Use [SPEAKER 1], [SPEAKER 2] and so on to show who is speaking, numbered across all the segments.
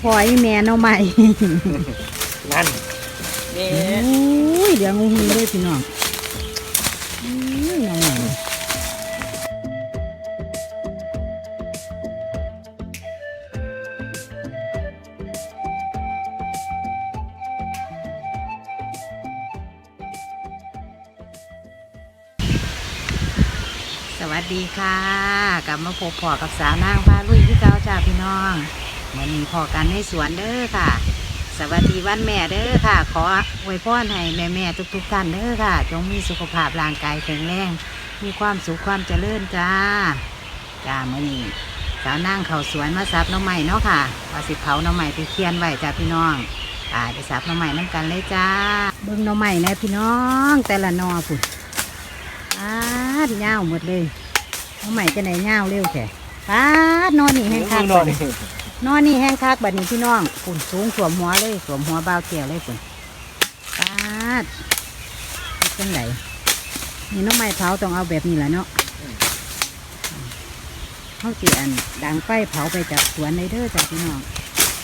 [SPEAKER 1] พอยแม่เนาะใหม่
[SPEAKER 2] นั่นนี่
[SPEAKER 1] อุ้ยเดี๋ยวงูหิเลยพี่น้อง สวัสดีค่ะกลับมาพบพอกับสาวนางพาลุยพี่เก้าจ้าพี่น้องวันนี้พอกันในสวนเด้อค่ะ สวัสดีวันแม่เด้อค่ะ ขออวยพรให้แม่แม่ทุกๆท่านเด้อค่ะ จงมีสุขภาพร่างกายแข็งแรงมีความสุขความเจริญจ้าจ้ามื่อนี้สาวนั่งเขาสวนมาซับน้องใหม่เนาะค่ะว่าสิเผาหน้องใหม่ไปเคียนไว้จ้าพี่น้องอ่าไปซับน้องใหม่น้ำกันเลยจ้าเบิ่งน้องใหม่นะพี่น้อง แต่ละนอพุ่น ดเงาวหมดเลยหน้องใหม่จะไหนเงาวเร็วแค่ปาดนอนนี่แห้งคัก
[SPEAKER 2] นอน
[SPEAKER 1] นอนนี่แห้งคักบัดนี้พี่น้องฝุ่นสูงสวมหัวเลยสวมหัวเบาวเกี่ยวเลยฝุ่นปาดเป็นจังไหนนี่หน้องไม้เผาต้องเอาแบบนี้แหละเนาะเขาสิอันดังไฟเผาไปจากสวนในเด้อจากพี่น้อง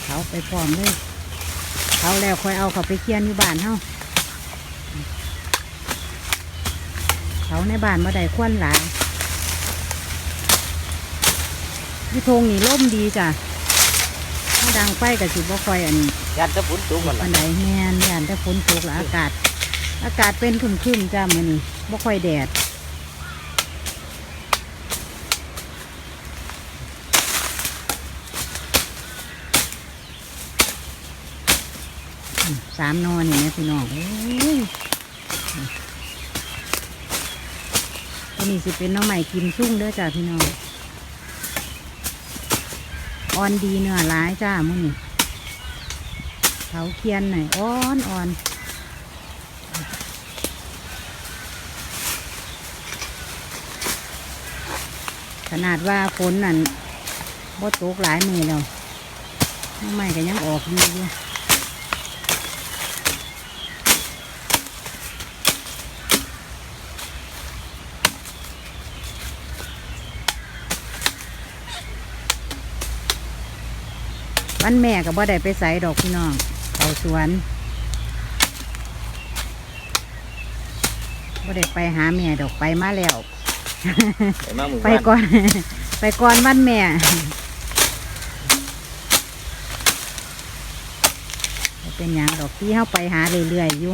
[SPEAKER 1] เผาไปพร้อมเลยเผาแล้วค่อยเอาเขาไปเคี่ยนอยู่บ้านเฮาเผาในบ้านมาได้ควันหลายพี่ธงนี่ร่มดีจ้ะถ้าดังไฟกับสิบ่ค่อยอัน
[SPEAKER 2] ยันตะฝุ่นสูงหมด
[SPEAKER 1] อั
[SPEAKER 2] ละ
[SPEAKER 1] นไหนแม่นย่านแต่ฝนตกแล้วอากาศ อากาศเป็นครึมๆจ้ามื้อนี้บ่ค่อยแดดอืมสามนอนนี่นะพี่น้องโอ้ยตัว นี้สิเป็นน้องใหม่กิมซุ่งเด้อจ้าพี่น้องอ่อนดีเนื้อร้ายจ้ามื้อนี้เผาเคียนหน่อยอ่อนอ่อนขนาดว่าฝนนั่นบ่ตกหลายมือแล้วน้ำใหม่ก็ยังออกดีอยู่ วันแม่ก็บ่ได้ไปใส่ดอกพี่น้องเขาสวนบ่ได้ไปหาแม่ดอกไปมาแล้ว
[SPEAKER 2] ไปมาหมู่
[SPEAKER 1] ไป
[SPEAKER 2] บ้าน
[SPEAKER 1] ก่อน ไปก่อนวันแม่ บ่เป็นหยังดอกที่เข้าไปหาเรื่อยๆอยู่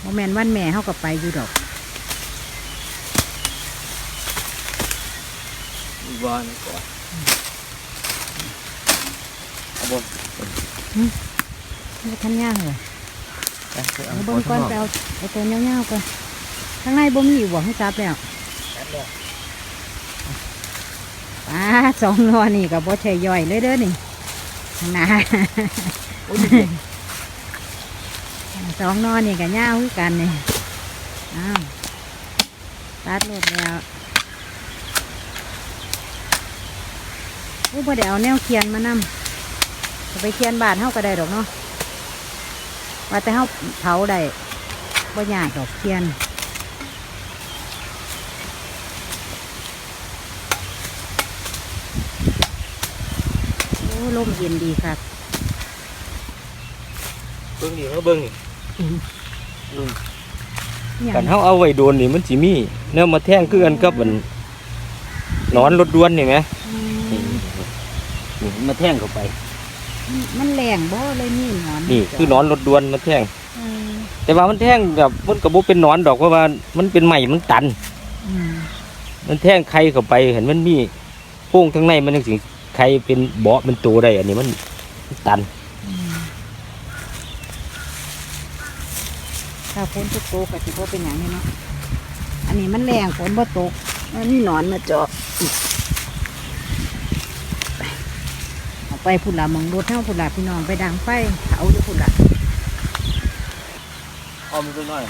[SPEAKER 1] โมแมนวันแม่เข้าก็ไปอยู่ดอก
[SPEAKER 2] หมู่บ้านก่อนเอา บน
[SPEAKER 1] ไม่ทันย่างเลย
[SPEAKER 2] เอา
[SPEAKER 1] เอาเบนก้อนไปเอาเอาตัวเงี้ยวๆก่อนข้างในบ่มีอยู่บ่ให้จับแล้วป้าสองนอนี่กับบ่ใช่ย่อยเลยเด้อนี่ข้างหน้าสองนอนนี่กับย่าวคือกันนี่อ้าวตัดรถแล้วโอ้บ่ได้เอาแนวเขียนมานำจะ ไปเขียนบาทเฮาก็ได้ดอกเนาะว่าแต่เฮาเผาได้บ่ยากดอกเขียนโอ้ลมเย็นดีครับ
[SPEAKER 2] เบิ้งนี่เขาเบิ้งนี่
[SPEAKER 1] หยัง
[SPEAKER 2] กันเขาเอาไว้โดนนี่มันสิมีเนื้อมาแท่งคือกันกับมันนอนรถด้วนนี่ไหม
[SPEAKER 1] อืม
[SPEAKER 2] นี่มาแท่งเข้าไป
[SPEAKER 1] มันแรงบ่เลยนี่หนอน
[SPEAKER 2] นี่คือนอนรถด้วนมาแท่ง
[SPEAKER 1] เออ
[SPEAKER 2] แต่ว่ามันแท่งแบบมันกระบุเป็นหนอนดอกเพราะว่ามันเป็นใหม่มันตัน
[SPEAKER 1] อืม
[SPEAKER 2] มันแท่งไข่เข้าไปเห็นมันมีโพรงทั้างในมันยังสิไข่เป็นเบาะเป็นตัวได้อันนี้มันมันตัน
[SPEAKER 1] อืมถ้าฝนตกโตกก็สิบ่เป็นอย่างนี้เนาะอันนี้มันแรงฝนบ่ตกมันมีหนอนมาเจาะเอา ไปพุ่นละหมองรถเท่าพุ่นละพี่น้องไปดังไฟเอาอยู่พุ่นละ
[SPEAKER 2] อ้อมนิดหน่อย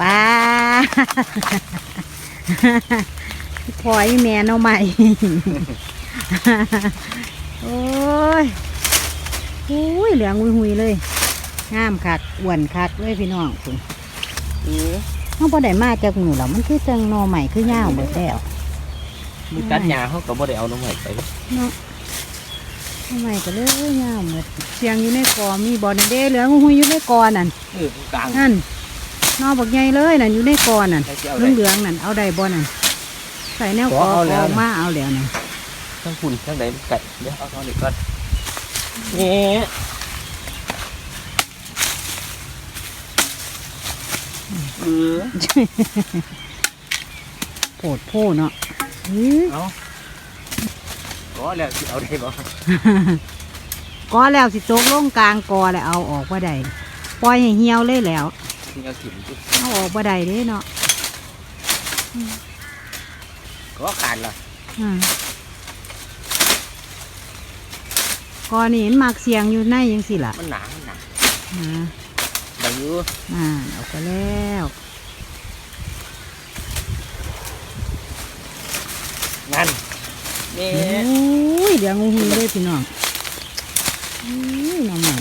[SPEAKER 1] ปลาพลอยแม่เนาะใหม่โอ้ยโอ้ยเหลืองหุยๆเลยงามคักอ้วนคักเลยพี่น้องคุณ
[SPEAKER 2] เออ
[SPEAKER 1] เขาบ่ได้มาจากมือหรอกมันคือจังหนอใหม่คือยาวเบิดแล้ว
[SPEAKER 2] มีตัดหญ้าเขาก็บ่ได้เอาน้ำใหม่ไป
[SPEAKER 1] เนาะหนอใหม่ก็เลยยาวหมดเสียงอยู่ในกอมีบ่อนี่เด้เหลืองหุยอยู่ในกอนั่น
[SPEAKER 2] เออกลาง
[SPEAKER 1] นั่นหนอบักใหญ่เลยนั่นอยู่ในกอนั่น
[SPEAKER 2] ใครจะเอา
[SPEAKER 1] เห
[SPEAKER 2] ได้
[SPEAKER 1] ลืองๆนั่นเอาได้บ่นั่นใส่แนวก
[SPEAKER 2] ข
[SPEAKER 1] อ
[SPEAKER 2] อเอาแล้ว
[SPEAKER 1] กอมาเอาแล้วนั่น
[SPEAKER 2] ทั้งคุณทั้งไหนมันไก่เดี๋ยวเอาตอนนี้ก่อนนี่เออ
[SPEAKER 1] โผดโพเนาะอื้อ
[SPEAKER 2] เอาขอแล้วสิเอาได้บ่
[SPEAKER 1] กอแล้วสิตกลงกลางกอแล้วเอาออกบ่ได้ปล่อยให้เหี่ยวเลยแล้ว
[SPEAKER 2] สิเอาถิ่มจุ
[SPEAKER 1] เอาออกบ่ได้เด้เนาะ
[SPEAKER 2] ขอขาดละ
[SPEAKER 1] อืมกอนี่มันมักเสียงอยู่ในยังสิล่ะ
[SPEAKER 2] มันหนามันหนา
[SPEAKER 1] นะ
[SPEAKER 2] ได้อยู่
[SPEAKER 1] อ่าเอาไปแล้ว
[SPEAKER 2] นั่นนี่
[SPEAKER 1] อุ้ยเดี๋ยวงูหิเลยพี่น้องอุ้ยน้องใหม่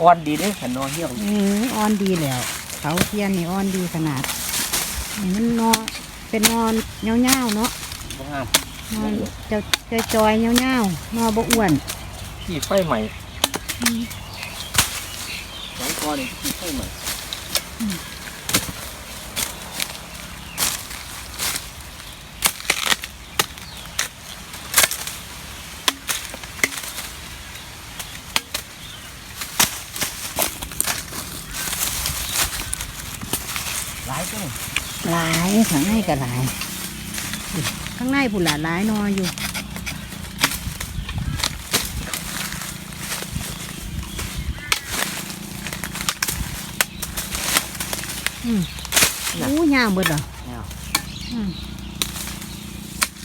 [SPEAKER 2] อ่อนดีเด้ขันนอนเหี่ยว
[SPEAKER 1] เอออ่อนดีแล้วเขาเทียนนี่อ่อนดีขนาดนี่มันนอนเป็นนอนเงาๆเนาะ
[SPEAKER 2] บ่งาม
[SPEAKER 1] นอนจะจะจอยเงาๆนอนบ่อ้วน
[SPEAKER 2] ขี่ไฟใหม่สองกอนี่ขี่ไฟใหม่ หลายตัว
[SPEAKER 1] หลายข้างในก็หลายข้างในผุนหลาหลายนอนอยู่อืมอู้ย่างเบิดเหรอ
[SPEAKER 2] เนี่ย
[SPEAKER 1] อืม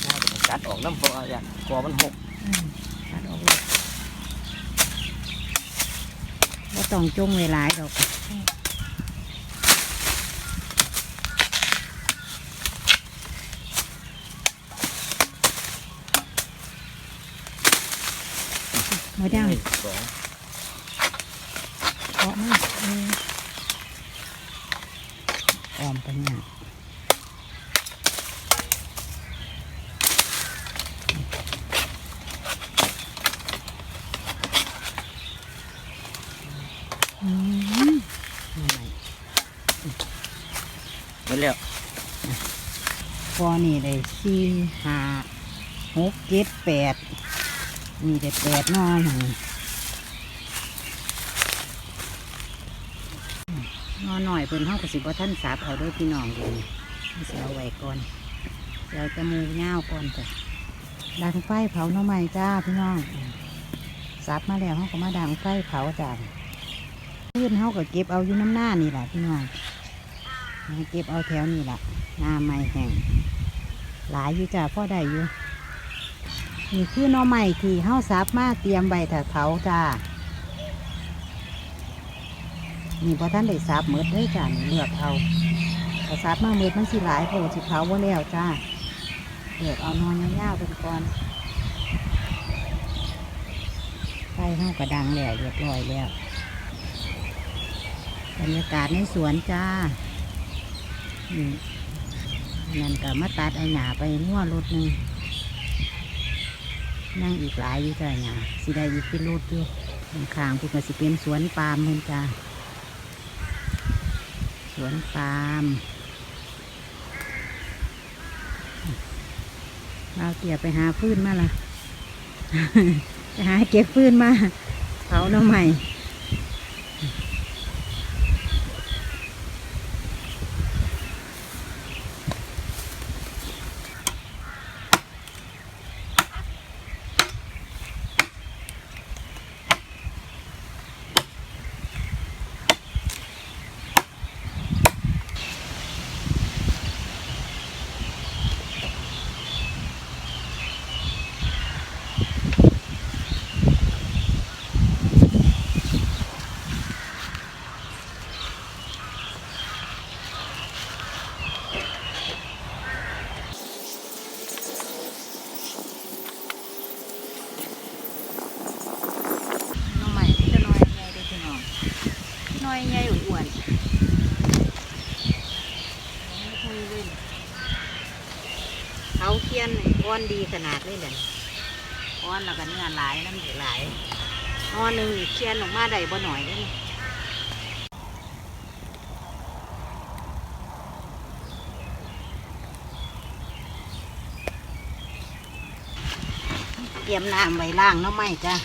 [SPEAKER 2] น่าจะกัดออกน้ำเพราะว่าอย่างกอมันหก
[SPEAKER 1] อืมตัดออกเลยว่าต้องจงเวหลายดอก มาดัง
[SPEAKER 2] สอง
[SPEAKER 1] เพาะมากเออออมปัญญาอืมเอาใหม่
[SPEAKER 2] นั่นแล้ว
[SPEAKER 1] พอนี่เลยสี่ห้าหกเจ็ดแปด นี่ได้แปดนอนหั่นอนหน่อยเพิ่นเฮาก็สิบ่ท่านสับเอาด้วยพี่น้องดูนี่สิเอาไว้ก่อนเดี๋ยจะมูเง่าก่อนจ้ะดังไฟเผาหน่อไม้จ้าพี่น้องสับมาแล้วเฮาก็มาดังไฟเผาจ้าพื้นเฮาก็เก็บเอาอยู่น้ำหน้านี่แหละพี่น้องเก็บเอาแถวนี่แหละหน้าไม้แห้งหลายอยู่จ้าพ่อได้อยู่ นี่คือหน่อไม้ที่เฮาซับมาเตรียมใบถ้าเผาจ้านี่พอท่านได้ซับเมืดเลยจ้านี่เลือกเอาถ้าซับมาเมืดมันสิหลายโผล่สิเผาว่าแล้วจ้าเลือกเอานอนยาวๆเป็นก่อนไฟเฮากระดังแล้วเรียบร้อยแล้วบรรยากาศในสวนจ้าอืมนั่นก็มาตัดไอหญ้าไปงัวรถหนึ่ง นั่งอีกหลายอยู่จ้ะหญ้าสิได้อีกเป็นรถอยู่ข้างๆพุ่นก็สิเป็นสวนปาล์มมันจ้าสวนปาล์มเราเตี่ยไปหาฟืนมาละ ไปหาเก็บฟืนมาเผาหน้ำใหม่ น้องใหม่จะน้อยใหญ่เด้อพี่น้องน้อยใหญ่อ้วน อ่อนดีขนาดเลยเลยอ่อนแล้วก็เนื้อหลายน้ำเหลือหลายอ่อนหนึ่งนี่เคียนออกมาได้บ่หน่อยเลยนี่เตรียมน้ำไว้ล่างหน้ำไม่จ้ะ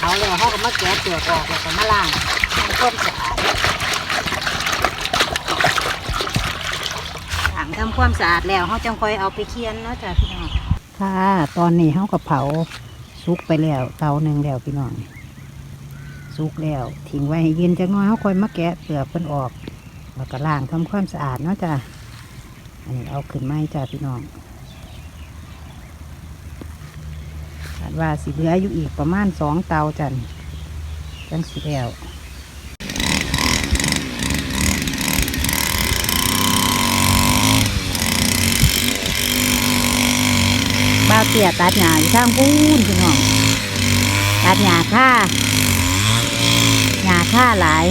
[SPEAKER 1] เอาแล้วเขาก็มาแกะเปลือกออกแล้วก็มาล่างทำความสะอาด ถัง ทำความสะอาดแล้วเขาจังคอยเอาไปเคียนเนาะจ้ะพี่น้องค่ะ ตอนนี้เขาก็เผาสุกไปแล้วเตาหนึ่งแล้วพี่น้องสุกแล้วทิ้งไว้ให้เย็นจังน้อยเขาคอยมาแกะเปลือกเพิ่นออกแล้วก็ล้างทำความสะอาดเนาะจ้ะอันนี้เอาขึ้นไม้จ้ะพี่น้องคาดว่าสิเหลืออยู่อีกประมาณสองเตาจันจังสิแล้ว บ้าว เตี้ยตัดหญ้าอยู่ทางพูนพี่น้องตัดหญ้าค่าหญ้าค่าหลาย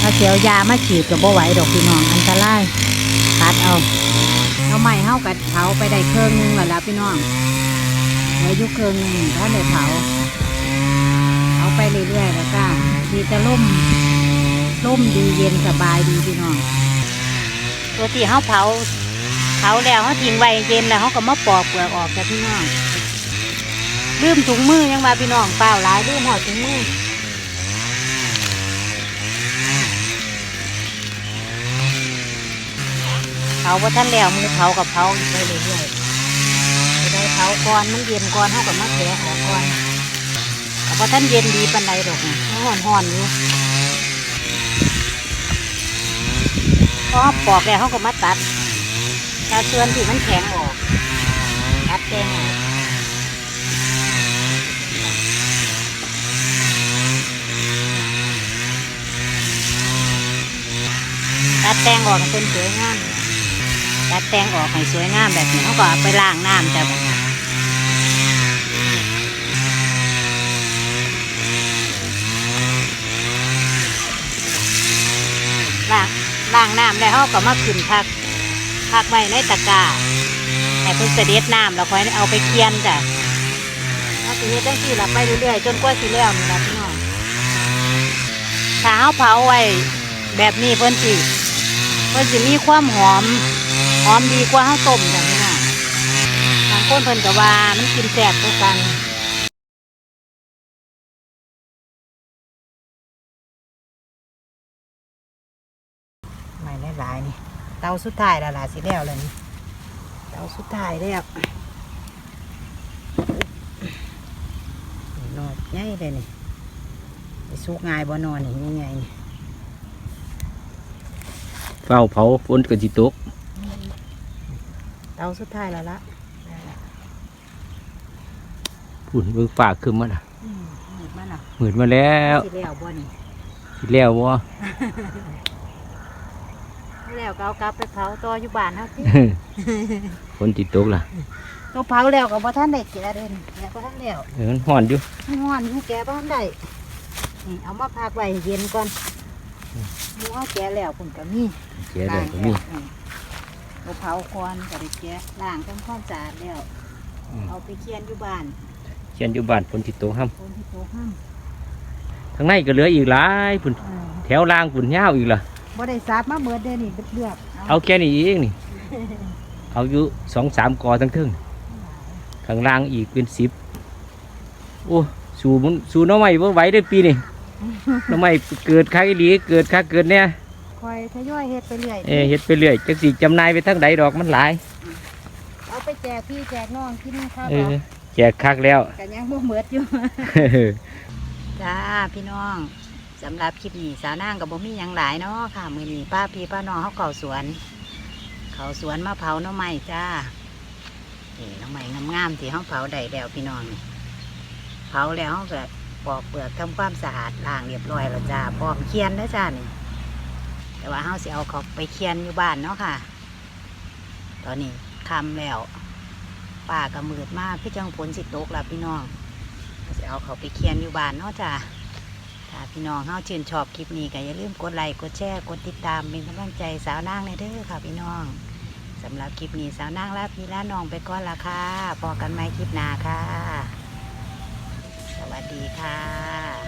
[SPEAKER 1] ถ้าเสียวยามาฉีดก็บ่ไหวดอกพี่น้องอันตรายตัดเอาเอาไม้เฮากัดเผาไปได้เครื่องหนึงแล้วล่ะพี่น้องเหลือยู่เครื่องนึงถ้าได้เผาเอาไปเรื่อยๆแล้วก็ดีจะล่มล่มดีเย็นสบายดีพี่น้องตัวที่เขาเผา เผาแล้วเขาทิ้งไว้เย็นแล้วเขาก็มาปอกเปลือกออกจากพี่น้องลืมถุงมือยังมาพี่น้องเปล่าหลายลืมหอดถุงมือเผาว่าท่านแล้วมือเผากับเผาไปเรื่อยๆไปได้เผาก่อนมันเย็นก่อนเขากับมาแกะออกก่อนแต่พอท่านเย็นดีปันใดดอกนี่ห่อนห่อนอยู่พอปอกแล้วเขาก็มาตัด ตัดส่วนที่มันแข็งออกตัดแตงออกตัดแตงออกให้เป็นสวยงามตัดแตงออกให้สวยงามแบบนี้เขาก็เอาไปล้างน้ำจ้ะแบบนี้ล้างล้างน้ำแล้วเขาก็มาขึ้นพัก พักไว้ในตะกร้าให้เพิ่นเสด็จน้ำแล้วค่อยเอาไปเคียนจ้ะเอาสิเฮ็ดจังซี่ล่ะไปเรื่อยๆจนกว่าสิแล้วนี่ล่ะพี่น้องถ้าเฮาเผาไว้แบบนี้เพิ่นสิเพิ่นสิมีความหอมหอมดีกว่าเฮาต้มจ้ะพี่น้องบางคนเพิ่นก็ว่ามันกินแซ่บกว่ากันไม่หลายนี่ เตาสุดท้ายแล้วล่ะสิแล้วเลยนี่เตาสุดท้ายแล้วนี่นอกใหญ่เลยนี่ไปสุกง่ายบ่นอนนี่ใหญ่ๆนี่
[SPEAKER 2] เฝ้าเผาฝนก็สิตก
[SPEAKER 1] เตาสุดท้ายแล้วละ
[SPEAKER 2] พุ่นเบิ่งฟ้าขึ้นมาน่ะ
[SPEAKER 1] อืมหยิบมาหน่ะ
[SPEAKER 2] มืดมาแล้ว
[SPEAKER 1] สิแล้วบ่นี่
[SPEAKER 2] สิแล้วบ่
[SPEAKER 1] แล้วก็เอากลับไปเผาต่ออยู่บ้านเฮาสิ
[SPEAKER 2] ฝนสิตกล่ะ
[SPEAKER 1] ตัวเผาแล้วก็บ่ทันได้แกะเด่นแกะบ่ทันแล้ว
[SPEAKER 2] เออมันฮ้อนอยู่
[SPEAKER 1] ฮ้อนอยู่แกะบ่ทันได้นี่เอามาพักไว้ให้เย็นก่อนหมูเอาแกะแล้วพุ่นก็มี
[SPEAKER 2] เสียได้ก็มี
[SPEAKER 1] เราเผาควันก็ได้แกะล้างทำความสะอาดแล้ว
[SPEAKER 2] อืม
[SPEAKER 1] เอาไปเคียนอยู่บ้าน
[SPEAKER 2] เชียนอยู่บ้านฝนสิตกห้ํ
[SPEAKER 1] คนที่โตห้าม
[SPEAKER 2] ทางในก็เหลืออีกหลายพุ่น
[SPEAKER 1] เออ
[SPEAKER 2] แถวล่างพุ่นยาวอีกล่ะ
[SPEAKER 1] บ่ได้ซับมาเบิดเด้อนี่เลือกๆ
[SPEAKER 2] เอาแค่นี้เองนี่ เอาอยู่สองสามกอทั้งทึ่งข้างล่างอีกเป็นสิบโอ้สูมันสูหน้อใหม่บ่ไหวได้อปีนี่ หน้อใหม่เกิดคักอีหลีเกิดคักเกิดเนี่ย
[SPEAKER 1] คอยทยอยเฮ็ดไปเรื่อย
[SPEAKER 2] เออเฮ็ดไปเรื่อยจักสิจำหนายไปทั้งใดดอกมันหลาย
[SPEAKER 1] เอาไปแจกพี่แจกน้องกินข้าว
[SPEAKER 2] เอ
[SPEAKER 1] ดอ
[SPEAKER 2] อกแจกคักแล้ว
[SPEAKER 1] กันยังบ่เบิดอยู่ จ้าพี่น้อง สำหรับคลิปนี้สาวนางกับบ่มีหยังหลายเนาะค่ะ มือนี้ป้าพี่ป้าน้องเขาเข้าสวน เขาสวนมาเผาหน้อไม้จ้านี่น้องไม้งามๆที่เขาเผาได้แล้วพี่น้องเผาแล้วเขาก็ปอกเปลือกทำความสะอาดล้างเรียบร้อยแล้วจ้าพร้อมเคียนแล้จ้านี่แต่ว่าเขาเสิเอาเขาไปเคียนอยู่บ้านเนาะค่ะ ตอนนี้คำแล้วป่าก็มืดมากพี่จังฝนสิตกแล้วพี่น้องเสิเอาเขาไปเคียนอยู่บ้านเนาะจ้ะ ถ้าพี่น้องเฮาชื่นชอบคลิปนี้ก็อย่าลืมกดไลค์กดแชร์กดติดตามเป็นกำลังใจสาวนางในเด้อค่ะพี่น้องสำหรับคลิปนี้สาวนางลาพี่ลาน้องไปก่อนละค่ะพอกันไหมคลิปหน้าค่ะ สวัสดีค่ะ